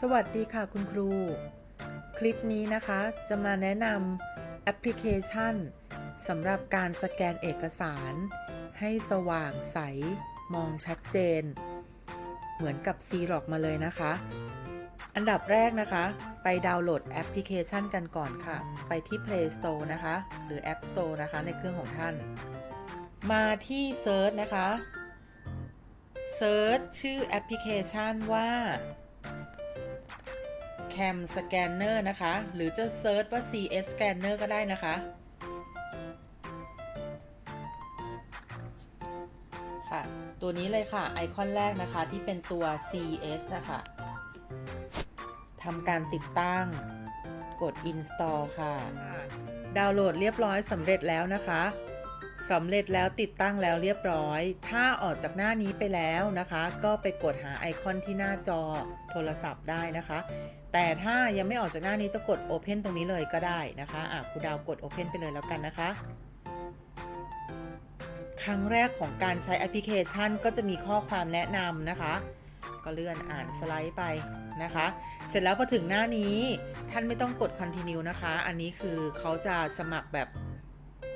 สวัสดีค่ะคุณครู คลิปนี้นะคะจะมาแนะนำแอปพลิเคชันสำหรับการสแกนเอกสาร ให้สว่างใส มองชัดเจน เหมือนกับ c ี r o c มาเลยนะคะ อันดับแรกนะคะ ไปดาวน์โหลดแอปพลิเคชันกันก่อนค่ะ ไปที่ Play Store นะคะ หรือ App Store นะคะในเครื่องของท่าน มาที่ Search นะคะ Search ชื่อแอปพลิเคชันว่า Cam Scanner นะคะ หรือจะเซิร์ชว่า CS Scanner ก็ได้นะคะ ค่ะ ตัวนี้เลยค่ะ ไอคอนแรกนะคะที่เป็นตัว CS นะคะทำการติดตั้ง กด install ค่ะ ดาวน์โหลดเรียบร้อยสำเร็จแล้วนะคะ สำเร็จแล้วติดตั้งแล้วเรียบร้อย ถ้าออกจากหน้านี้ไปแล้วนะคะ ก็ไปกดหาไอคอนที่หน้าจอโทรศัพท์ได้นะคะ แต่ถ้ายังไม่ออกจากหน้านี้จะกด Open ตรงนี้เลยก็ได้นะคะอะครูดาวกด Open ไปเลยแล้วกันนะคะ ครั้งแรกของการใช้แอปพลิเคชันก็จะมีข้อความแนะนำนะคะ ก็เลื่อนอ่านสไลด์ไปนะคะ เสร็จแล้วพอถึงหน้านี้ท่านไม่ต้องกด continue นะคะ อันนี้คือเขาจะสมัครแบบ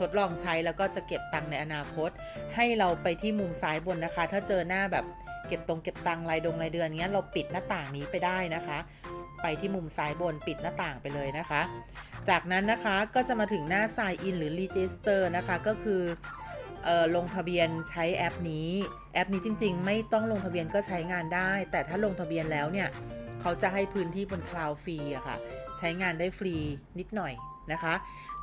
ทดลองใช้แล้วก็จะเก็บตังค์ในอนาคต ให้เราไปที่มุมซ้ายบนนะคะ ถ้าเจอหน้าแบบเก็บตรงเก็บตังค์รายดงรายเดือนเงี้ยเราปิดหน้าต่างนี้ไปได้นะคะ ไปที่มุมซ้ายบนปิดหน้าต่างไปเลยนะคะ จากนั้นนะคะก็จะมาถึงหน้า sign in หรือ register นะคะก็คือออลงทะเบียนใช้แอปนี้แอปนี้จริง ๆ ไม่ต้องลงทะเบียนก็ใช้งานได้ แต่ถ้าลงทะเบียนแล้วเนี่ยเขาจะให้พื้นที่บนคลาวฟรีอะค่ะ ใช้งานได้ฟรีนิดหน่อย นะคะ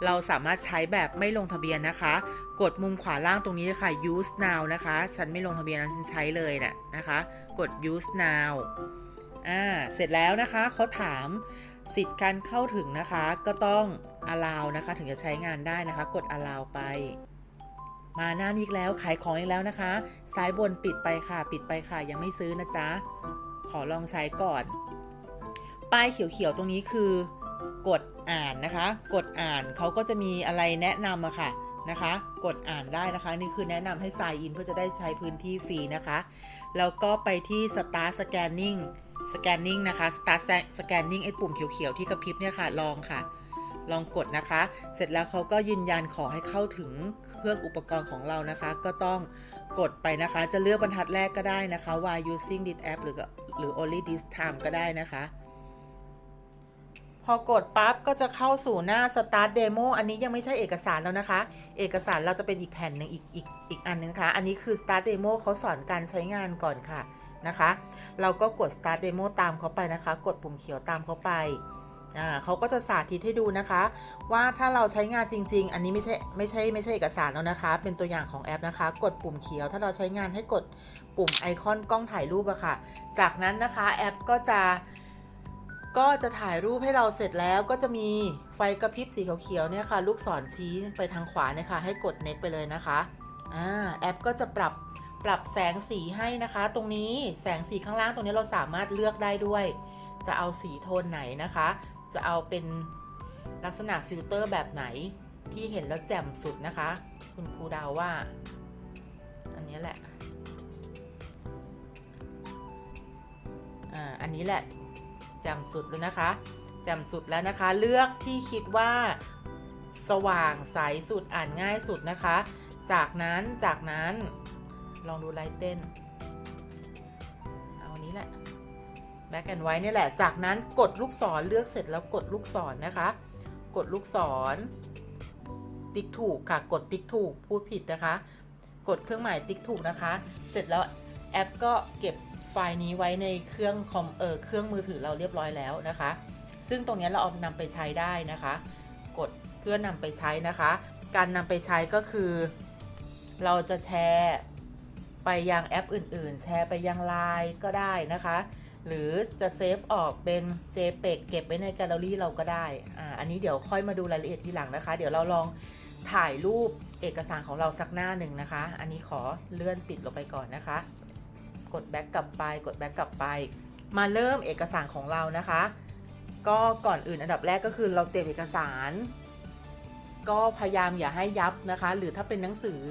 เราสามารถใช้แบบไม่ลงทะเบียนนะคะ กดมุมขวาล่างตรงนี้เลยค่ะ use now นะคะ ฉันไม่ลงทะเบียนนะฉันใช้เลยนะนะคะ กด use now อ่า เสร็จแล้วนะคะเขาถามสิทธิ์การเข้าถึงนะคะ ก็ต้อง allow นะคะ ถึงจะใช้งานได้นะคะ กด allow ไป มาหน้านี้อีกแล้ว ขายของอีกแล้วนะคะ ซ้ายบนปิดไปค่ะ ปิดไปค่ะ ยังไม่ซื้อนะจ๊ะ ขอลองใช้ก่อน ป้ายเขียวๆ ตรงนี้คือ กดอ่านนะคะ กดอ่านเขาก็จะมีอะไรแนะนำอะค่ะนะคะ กดอ่านได้นะคะ นี่คือแนะนำให้ sign in เพื่อจะได้ใช้พื้นที่ฟรีนะคะ แล้วก็ไปที่ start scanning scanning นะคะ start scanning ไอ้ปุ่มเขียวๆที่กระพริบเนี่ยค่ะลองค่ะ ลองกดนะคะ เสร็จแล้วเขาก็ยืนยันขอให้เข้าถึงเครื่องอุปกรณ์ของเรานะคะ ก็ต้องกดไปนะคะ จะเลือกบรรทัดแรกก็ได้นะคะ why using this app หรือหรือ only this time ก็ได้นะคะ พอกดปั๊บก็จะเข้าสู่หน้า start demo อันนี้ยังไม่ใช่เอกสารแล้วนะคะ เอกสารเราจะเป็นอีกแผ่นหนึ่งอีกอีกอีกอันนึงค่ะ อันนี้คือ start demo เขาสอนการใช้งานก่อนค่ะนะคะ เราก็กด start demo ตามเขาไปนะคะ กดปุ่มเขียวตามเขาไปอ่าเขาก็จะสาธิตให้ดูนะคะ ว่าถ้าเราใช้งานจริง ๆ อันนี้ไม่ใช่ไม่ใช่ไม่ใช่เอกสารแล้วนะคะ เป็นตัวอย่างของแอปนะคะ กดปุ่มเขียว ถ้าเราใช้งานให้กดปุ่มไอคอนกล้องถ่ายรูปอะค่ะ จากนั้นนะคะแอปก็จะ ก็จะถ่ายรูปให้เราเสร็จแล้วก็จะมีไฟกระพริบสีเขียวๆเนี่ยค่ะ ลูกศรชี้ไปทางขวาเนี่ยค่ะให้กด next ไปเลยนะคะอ่าแอปก็จะปรับปรับแสงสีให้นะคะ ตรงนี้แสงสีข้างล่างตรงนี้เราสามารถเลือกได้ด้วย จะเอาสีโทนไหนนะคะ จะเอาเป็นลักษณะฟิลเตอร์แบบไหนที่เห็นแล้วแจ่มสุดนะคะ คุณครูดาวว่า อันนี้แหละอ่าอันนี้แหละ จ่มสุดแล้วนะคะจ่มสุดแล้วนะคะ เลือกที่คิดว่า สว่างใสสุดอ่านง่ายสุดนะคะ จากนั้นจากนั้นลองดูไลท์เต้น เอาอันนี้แหละแบ็กแอนไว้นี่แหละ จากนั้นกดลูกศรเลือกเสร็จแล้วกดลูกศรนะคะ กดลูกศร ติ๊กถูกค่ะ กดติ๊กถูกพูดผิดนะคะ กดเครื่องหมายติ๊กถูกนะคะ เสร็จแล้วแอปก็เก็บ ฟล์นี้ไว้ในเครื่องคอมเออเครื่องมือถือเราเรียบร้อยแล้วนะคะ ซึ่งตรงนี้เราเอานำไปใช้ได้นะคะ กดเพื่อนำไปใช้นะคะ การนำไปใช้ก็คือ เราจะแชร์ไปยังแอปอื่น ๆ แชร์ไปยังไลน์ก็ได้นะคะ หรือจะเซฟออกเป็น JPEG เก็บไว้ในแกลเลอรี่เราก็ได้อ่าอันนี้เดี๋ยวค่อยมาดูรายละเอียดทีหลังนะคะ เดี๋ยวเราลองถ่ายรูปเอกสารของเราสักหน้าหนึ่งนะคะ อันนี้ขอเลื่อนปิดลงไปก่อนนะคะ ดแบ็กกลับไป กดแบ็กกลับไป มาเริ่มเอกสารของเรานะคะ ก็ก่อนอื่นอันดับแรกก็คือเราเตรียมเอกสาร ก็พยายามอย่าให้ยับนะคะ หรือถ้าเป็นหนังสือ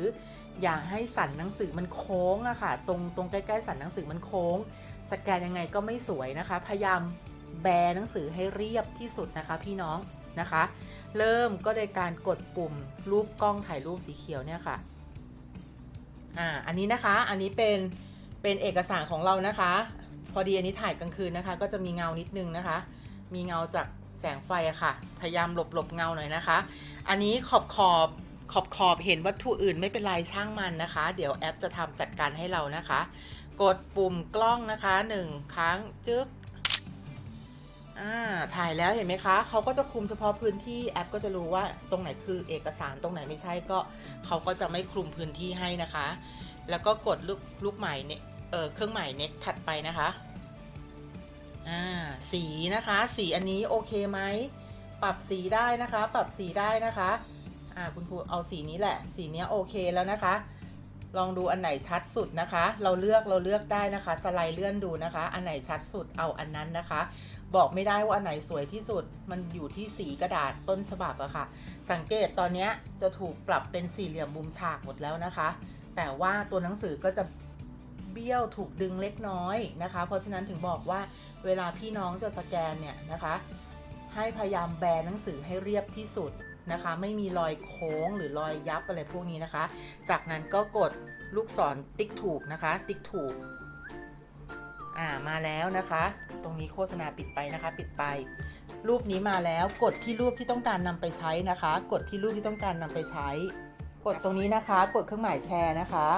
อย่าให้สันหนังสือมันโค้งอะค่ะ ตรงตรงใกล้ๆสันหนังสือมันโค้ง สแกนยังไงก็ไม่สวยนะคะ พยายามแบหนังสือให้เรียบที่สุดนะคะ พี่น้องนะคะ เริ่มก็โดยการกดปุ่มรูปกล้องถ่ายรูปสีเขียวเนี่ยค่ะอ่าอันนี้นะคะอันนี้เป็น เป็นเอกสารของเรานะคะ พอดีอันนี้ถ่ายกลางคืนนะคะ ก็จะมีเงานิดนึงนะคะ มีเงาจากแสงไฟอะค่ะ พยายามหลบหลบเงาหน่อยนะคะ อันนี้ขอบขอบขอบขอบเห็นวัตถุอื่นไม่เป็นไรช่างมันนะคะ เดี๋ยวแอปจะทำจัดการให้เรานะคะ กดปุ่มกล้องนะคะหนึ่งครั้งจึ๊กอ่าถ่ายแล้วเห็นไหมคะ เขาก็จะคุมเฉพาะพื้นที่แอปก็จะรู้ว่าตรงไหนคือเอกสารตรงไหนไม่ใช่ก็เขาก็จะไม่คลุมพื้นที่ให้นะคะ แล้วก็กดลูกลูกใหม่เนี่ยเออเครื่องหมายเน็กถัดไปนะคะอ่าสีนะคะ สีอันนี้โอเคไหมปรับสีได้นะคะ ปรับสีได้นะคะอ่าคุณครูเอาสีนี้แหละ สีเนี้ยโอเคแล้วนะคะ ลองดูอันไหนชัดสุดนะคะ เราเลือกเราเลือกได้นะคะ สไลด์เลื่อนดูนะคะ อันไหนชัดสุดเอาอันนั้นนะคะ บอกไม่ได้ว่าอันไหนสวยที่สุด มันอยู่ที่สีกระดาษต้นฉบับอะค่ะ สังเกตตอนนี้จะถูกปรับเป็นสี่เหลี่ยมมุมฉากหมดแล้วนะคะ แต่ว่าตัวหนังสือก็จะเบี้ยวถูกดึงเล็กน้อยนะคะ เพราะฉะนั้นถึงบอกว่าเวลาพี่น้องจะสแกนเนี่ยนะคะ ให้พยายามแบนหนังสือให้เรียบที่สุดนะคะ ไม่มีรอยโค้งหรือรอยยับอะไรพวกนี้นะคะ จากนั้นก็กดลูกศรติ๊กถูกนะคะ ติ๊กถูกอ่ามาแล้วนะคะ ตรงนี้โฆษณาปิดไปนะคะ ปิดไป รูปนี้มาแล้วกดที่รูปที่ต้องการนำไปใช้นะคะ กดที่รูปที่ต้องการนำไปใช้ กดตรงนี้นะคะ กดเครื่องหมายแชร์นะคะ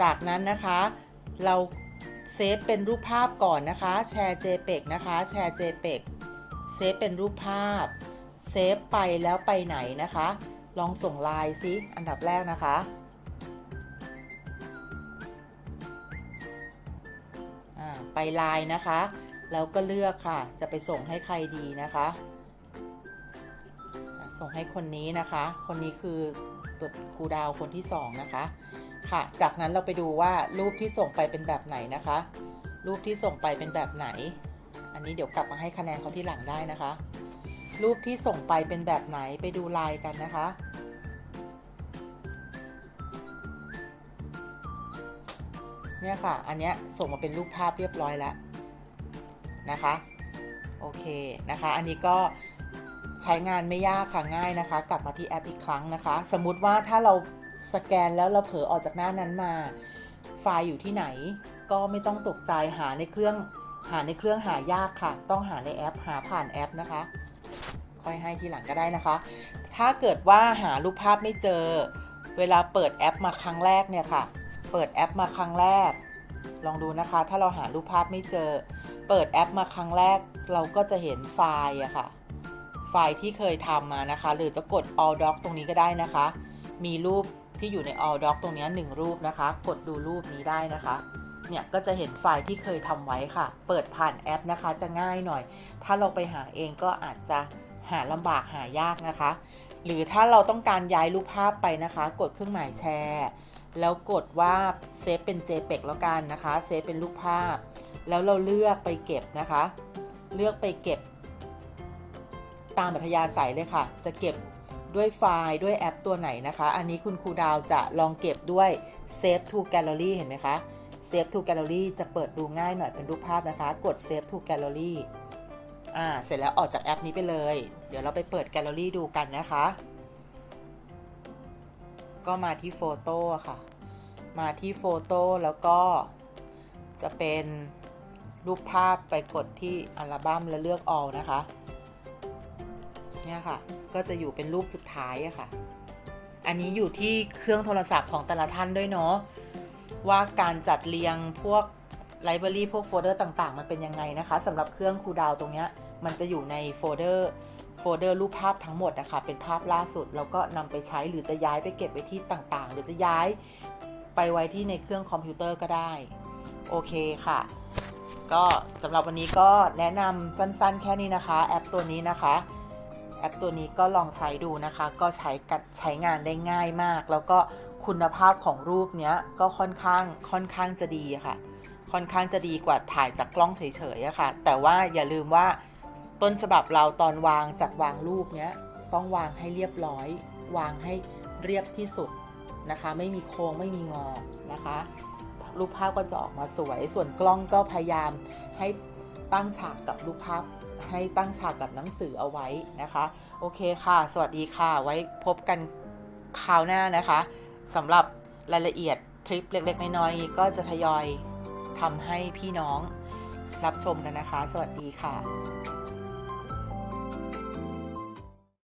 จากนั้นนะคะ เราเซฟเป็นรูปภาพก่อนนะคะ แชร์ JPEG นะคะ แชร์ JPEG เซฟเป็นรูปภาพ เซฟไปแล้วไปไหนนะคะ ลองส่งไลน์ซิอันดับแรกนะคะ ไปไลน์นะคะ แล้วก็เลือกค่ะ จะไปส่งให้ใครดีนะคะ ส่งให้คนนี้นะคะ คนนี้คือตัวครูดาวคนที่สองนะคะ ค่ะ จากนั้นเราไปดูว่ารูปที่ส่งไปเป็นแบบไหนนะคะ รูปที่ส่งไปเป็นแบบไหน อันนี้เดี๋ยวกลับมาให้คะแนนเขาที่หลังได้นะคะ รูปที่ส่งไปเป็นแบบไหนไปดูไลน์กันนะคะเนี่ยค่ะ อันเนี้ยส่งมาเป็นรูปภาพเรียบร้อยแล้วนะคะ โอเคนะคะ อันนี้ก็ ช้งานไม่ยากค่ะง่ายนะคะ กลับมาที่แอปอีกครั้งนะคะ สมมุติว่าถ้าเราสแกนแล้วเราเผลอออกจากหน้านั้นมา ไฟล์อยู่ที่ไหน ก็ไม่ต้องตกใจหาในเครื่องหาในเครื่องหายากค่ะ ต้องหาในแอป หาผ่านแอปนะคะ ค่อยให้ทีหลังก็ได้นะคะ ถ้าเกิดว่าหารูปภาพไม่เจอ เวลาเปิดแอปมาครั้งแรกเนี่ยค่ะ เปิดแอปมาครั้งแรก ลองดูนะคะ ถ้าเราหารูปภาพไม่เจอ เปิดแอปมาครั้งแรก เราก็จะเห็นไฟล์อะค่ะ ไฟล์ที่เคยทำมานะคะ หรือจะกด all doc ตรงนี้ก็ได้นะคะ มีรูปที่อยู่ใน all doc ตรงนี้หนึ่งรูปนะคะ กดดูรูปนี้ได้นะคะเนี่ยก็จะเห็นไฟล์ที่เคยทำไว้ค่ะ เปิดผ่านแอปนะคะจะง่ายหน่อย ถ้าเราไปหาเองก็อาจจะหาลำบากหายากนะคะ หรือถ้าเราต้องการย้ายรูปภาพไปนะคะ กดเครื่องหมายแชร์ แล้วกดว่าเซฟเป็น JPEG แล้วกันนะคะ เซฟเป็นรูปภาพ แล้วเราเลือกไปเก็บนะคะ เลือกไปเก็บ ตามอัธยาศัยเลยค่ะ จะเก็บด้วยไฟล์ด้วยแอปตัวไหนนะคะ อันนี้คุณครูดาวจะลองเก็บด้วย Save to Gallery เห็นไหมคะ Save to Gallery จะเปิดดูง่ายหน่อยเป็นรูปภาพนะคะ กด Save to Gallery อ่า เสร็จแล้วออกจากแอปนี้ไปเลย เดี๋ยวเราไปเปิดแกลเลอรี่ดูกันนะคะ ก็มาที่โฟโต้ค่ะ มาที่โฟโต้แล้วก็จะเป็นรูปภาพไปกดที่อัลบั้มแล้วเลือก all นะคะ เนี่ยค่ะ ก็จะอยู่เป็นรูปสุดท้ายอะค่ะ อันนี้อยู่ที่เครื่องโทรศัพท์ของแต่ละท่านด้วยเนาะว่าการจัดเรียงพวกไลบรารีพวกโฟลเดอร์ต่างๆ มันเป็นยังไงนะคะสำหรับเครื่องครูดาวตรงเนี้ยมันจะอยู่ในโฟลเดอร์โฟลเดอร์รูปภาพทั้งหมดนะคะเป็นภาพล่าสุด แล้วก็นำไปใช้หรือจะย้ายไปเก็บไว้ที่ต่างๆ หรือจะย้ายไปไว้ที่ในเครื่องคอมพิวเตอร์ก็ได้ โอเคค่ะ ก็สำหรับวันนี้ก็แนะนำสั้นๆ แค่นี้นะคะ แอปตัวนี้นะคะ แอปตัวนี้ก็ลองใช้ดูนะคะ ก็ใช้กัดใช้งานได้ง่ายมาก แล้วก็คุณภาพของรูปเนี้ยก็ค่อนข้างค่อนข้างจะดีค่ะ ค่อนข้างจะดีกว่าถ่ายจากกล้องเฉยๆอะค่ะ แต่ว่าอย่าลืมว่าต้นฉบับเราตอนวางจัดวางรูปเนี้ยต้องวางให้เรียบร้อย วางให้เรียบที่สุดนะคะ ไม่มีโค้งไม่มีงอนะคะ รูปภาพก็จะออกมาสวย ส่วนกล้องก็พยายามให้ ตั้งฉากกับรูปภาพให้ตั้งฉากกับหนังสือเอาไว้นะคะ โอเคค่ะ สวัสดีค่ะ ไว้พบกันคราวหน้านะคะสำหรับรายละเอียดทริปเล็กๆ น้อยๆก็จะทยอยทำให้พี่น้องรับชมกันนะคะ สวัสดีค่ะ